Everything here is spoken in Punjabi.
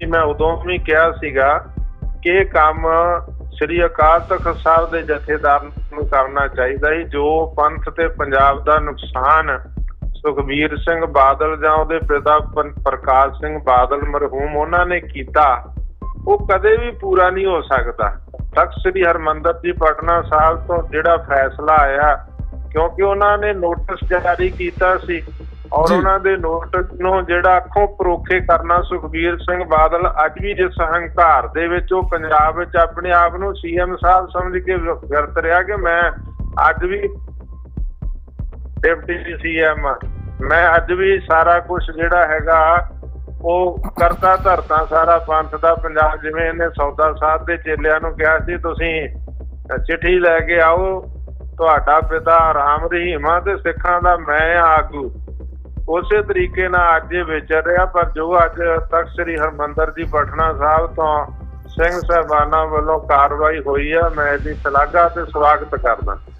ਕਿ ਮੈਂ ਉਦੋਂ ਵੀ ਕਿਹਾ ਸੀਗਾ ਕਿ ਇਹ ਕੰਮ ਸ੍ਰੀ ਅਕਾਲ ਤਖਤ ਸਾਹਿਬ ਦੇ ਜਥੇਦਾਰ ਨੂੰ ਕਰਨਾ ਚਾਹੀਦਾ ਸੀ, ਜੋ ਪੰਥ ਤੇ ਪੰਜਾਬ ਦਾ ਨੁਕਸਾਨ ਸੁਖਬੀਰ ਸਿੰਘ ਬਾਦਲ ਜਾਂ ਉਹਦੇ ਪਿਤਾ ਪੰ- ਪ੍ਰਕਾਸ਼ ਸਿੰਘ ਬਾਦਲ ਮਰਹੂਮ ਉਹਨਾਂ ਨੇ ਕੀਤਾ, ਉਹ ਕਦੇ ਵੀ ਪੂਰਾ ਨਹੀਂ ਹੋ ਸਕਦਾ। ਤਖਤ ਸ੍ਰੀ ਹਰਮੰਦਰ ਜੀ ਪਟਨਾ ਸਾਹਿਬ ਤੋਂ ਜਿਹੜਾ ਫੈਸਲਾ ਆਇਆ, ਕਿਉਂਕਿ ਉਹਨਾਂ ਨੇ ਨੋਟਿਸ ਜਾਰੀ ਕੀਤਾ ਸੀ ਔਰ। ਉਹਨਾਂ ਦੇ ਨੋਟਿਸ ਨੂੰ ਜਿਹੜਾ ਅੱਖੋਂ ਪਰੋਖੇ ਕਰਨਾ ਸੁਖਬੀਰ ਸਿੰਘ ਬਾਦਲ ਅੱਜ ਵੀ ਜਿਸ ਹੰਕਾਰ ਦੇ ਵਿੱਚ ਉਹ ਪੰਜਾਬ ਵਿੱਚ ਆਪਣੇ ਆਪ ਨੂੰ ਸੀਐਮ ਸਾਹਿਬ ਸਮਝ ਕੇ ਵਰਤ ਰਿਹਾ ਕਿ ਮੈਂ ਅੱਜ ਵੀ ਡਿਪਟੀ ਸੀਐਮ ਮੈਂ ਅੱਜ ਵੀ ਸਾਰਾ ਕੁਝ ਜਿਹੜਾ ਹੈਗਾ ਉਹ ਕਰਤਾ ਧਰਤਾ ਸਾਰਾ ਪੰਥ ਦਾ ਪੰਜਾਬ ਜਿਵੇਂ ਇਹਨੇ ਸੌਦਾ ਸਾਹਿਬ ਦੇ ਚੇਲਿਆਂ ਨੂੰ ਕਿਹਾ ਸੀ ਤੁਸੀਂ ਚਿੱਠੀ ਲੈ ਕੇ ਆਓ ਤੁਹਾਡਾ ਪਿਤਾ ਰਾਮ ਰਹੀਮ ਤੇ ਸਿੱਖਾਂ ਦਾ ਮੈਂ ਆਗੂ ਉਸੇ ਤਰੀਕੇ ਨਾਲ ਅੱਜ ਇਹ ਵਿਚਰ ਰਿਹਾ, ਪਰ ਜੋ ਅੱਜ ਤਖਤ ਸ੍ਰੀ ਹਰਮੰਦਰ ਜੀ ਪਟਨਾ ਸਾਹਿਬ ਤੋਂ ਸਿੰਘ ਸਾਹਿਬਾਨਾਂ ਵੱਲੋਂ ਕਾਰਵਾਈ ਹੋਈ ਆ, ਮੈਂ ਇਹਦੀ ਸ਼ਲਾਘਾ ਤੇ ਸਵਾਗਤ ਕਰਦਾ।